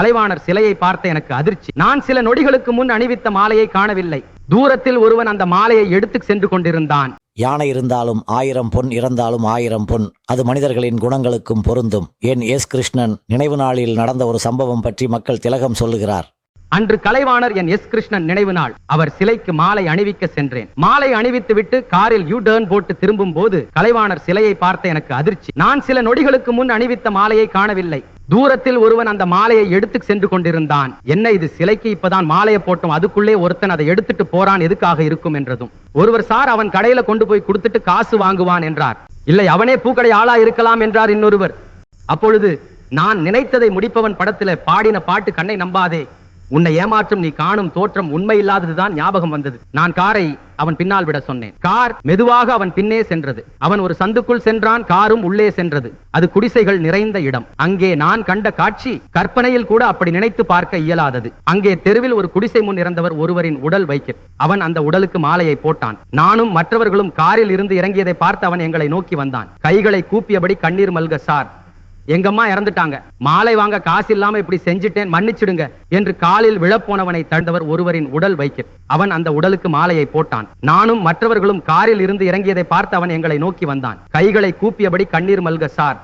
கலைவாணர் சிலையை பார்த்த எனக்கு அதிர்ச்சி. நான் சில நொடிகளுக்கு முன் அணிவித்த மாலையை காணவில்லை. தூரத்தில் ஒருவன் அந்த மாலையை எடுத்து சென்று கொண்டிருந்தான். யானை இருந்தாலும் ஆயிரம் பொன் இறந்தாலும் ஆயிரம் பொன். அது மனிதர்களின் குணங்களுக்கும் பொருந்தும். N S. கிருஷ்ணன் நினைவு நாளில் நடந்த ஒரு சம்பவம் பற்றி மக்கள் திலகம் சொல்லுகிறார். அன்று கலைவாணர் என் எஸ். கிருஷ்ணன் நினைவு நாள். அவர் சிலைக்கு மாலை அணிவிக்க சென்றேன். மாலை அணிவித்து விட்டு காரில் யூ டர்ன் போட்டு திரும்பும் போது கலைவாணர் சிலையை பார்த்த எனக்கு அதிர்ச்சி. நான் சில நொடிகளுக்கு முன் அணிவித்த மாலையை காணவில்லை. தூரத்தில் ஒருவன் அந்த மாலையை எடுத்து சென்று கொண்டிருந்தான். என்ன இது சிலைக்கு இப்பதான் மாலையை போட்டோம் அதுக்குள்ளே ஒருத்தன் அதை எடுத்துட்டு போறான் எதுக்காக இருக்கும் என்றதும். ஒருவர் சார் அவன் கடையில கொண்டு போய் கொடுத்துட்டு காசு வாங்குவான் என்றார். இல்லை அவனே பூக்கடை ஆளா இருக்கலாம் என்றார் இன்னொருவர். அப்பொழுது நான் நினைத்ததை முடிப்பவன் படத்துல பாடின பாட்டு கண்ணை நம்பாதே. உன்னை ஏமாற்றும் நீ காணும் தோற்றம் உண்மையில்லாததுதான் ஞாபகம் வந்தது. நான் காரை அவன் பின்னால் விட சொன்னேன். கார் மெதுவாக அவன் பின்னே சென்றது. அவன் ஒரு சந்துக்குள் சென்றான் காரும் உள்ளே சென்றது. அது குடிசைகள் நிறைந்த இடம். அங்கே நான் கண்ட காட்சி கற்பனையில் கூட அப்படி நினைத்து பார்க்க இயலாதது. அங்கே தெருவில் ஒரு குடிசை முன் இறந்தவர் ஒருவரின் உடல் வைக்க அவன் அந்த உடலுக்கு மாலையை போட்டான். நானும் மற்றவர்களும் காரில் இருந்து இறங்கியதை பார்த்து அவன் எங்களை நோக்கி வந்தான். கைகளை கூப்பியபடி கண்ணீர் மல்க சார் எங்கம்மா இறந்துட்டாங்க. மாலை வாங்க காசு இல்லாம இப்படி செஞ்சுட்டேன் மன்னிச்சிடுங்க என்று காலில் விழப்போனவனை தழுந்தவர் ஒருவரின் உடல் வைக்க அவன் அந்த உடலுக்கு மாலையை போட்டான். நானும் மற்றவர்களும் காரில் இருந்து இறங்கியதை பார்த்து அவன் எங்களை நோக்கி வந்தான். கைகளை கூப்பியபடி கண்ணீர் மல்க சார்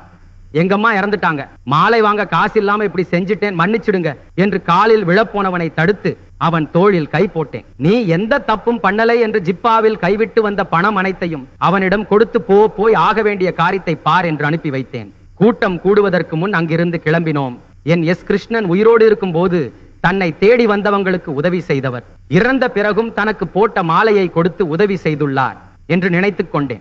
எங்கம்மா இறந்துட்டாங்க. மாலை வாங்க காசு இல்லாம இப்படி செஞ்சுட்டேன் மன்னிச்சிடுங்க என்று காலில் விழப்போனவனை தடுத்து அவன் தோளில் கை போட்டேன். நீ எந்த தப்பும் பண்ணலை என்று ஜிப்பாவில் கைவிட்டு வந்த பணம் அனைத்தையும் அவனிடம் கொடுத்து போ போய் ஆக வேண்டிய காரியத்தை பார் என்று அனுப்பி வைத்தேன். கூட்டம் கூடுவதற்கு முன் அங்கிருந்து கிளம்பினோம். N S. கிருஷ்ணன் உயிரோடு இருக்கும் போது தன்னை தேடி வந்தவங்களுக்கு உதவி செய்தவர். இறந்த பிறகும் தனக்கு போட்ட மாலையை கொடுத்து உதவி செய்துள்ளார் என்று நினைத்துக் கொண்டேன்.